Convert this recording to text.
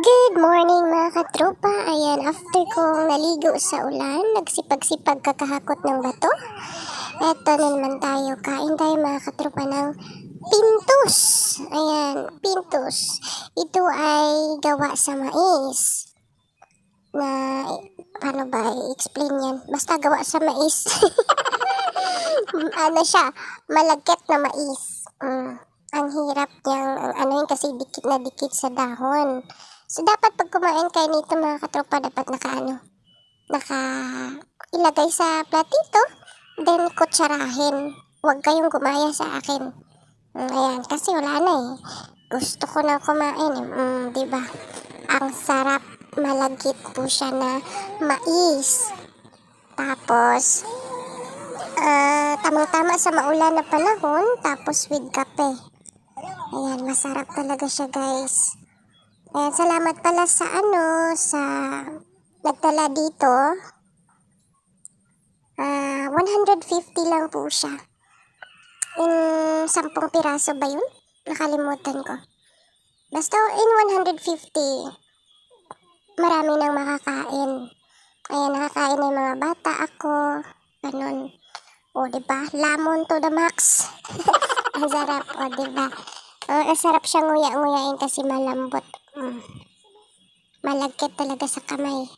Good morning mga katropa. Ayan, after kong naligo sa ulan, nagsipag-sipag kakahakot ng bato. Eto na naman tayo. Kain tayo mga katropa ng pintos. Ayan, pintos. Ito ay gawa sa mais. Na, paano ba i-explain yan? Basta gawa sa mais. ano siya, malagkit na mais. Mm. Ang hirap niyang, ang ano yun kasi dikit na dikit sa dahon. So, dapat pag kumain kayo nito mga katropa, dapat naka ano, naka ilagay sa platito, then kutsarahin. Huwag kayong gumaya sa akin. Mm, ayan, kasi wala na eh. Gusto ko na kumain eh. Mm, ba? Ang sarap malagkit po siya na mais. Tapos, ah, tamang-tama sa maulan na panahon, tapos with kape. Ayan, masarap talaga siya guys. Ayan, salamat pala sa ano, sa nagtala dito. Ah, 150 lang po siya. In 10 piraso ba yun? Nakalimutan ko. Basta in 150, marami nang makakain. Ayan, nakakain na mga bata, ako, ganun. O, diba? Lamon to the max. Ang sarap, o, diba? Uh, ang sarap siya nguya-nguyain kasi malambot. Malagkit talaga sa kamay.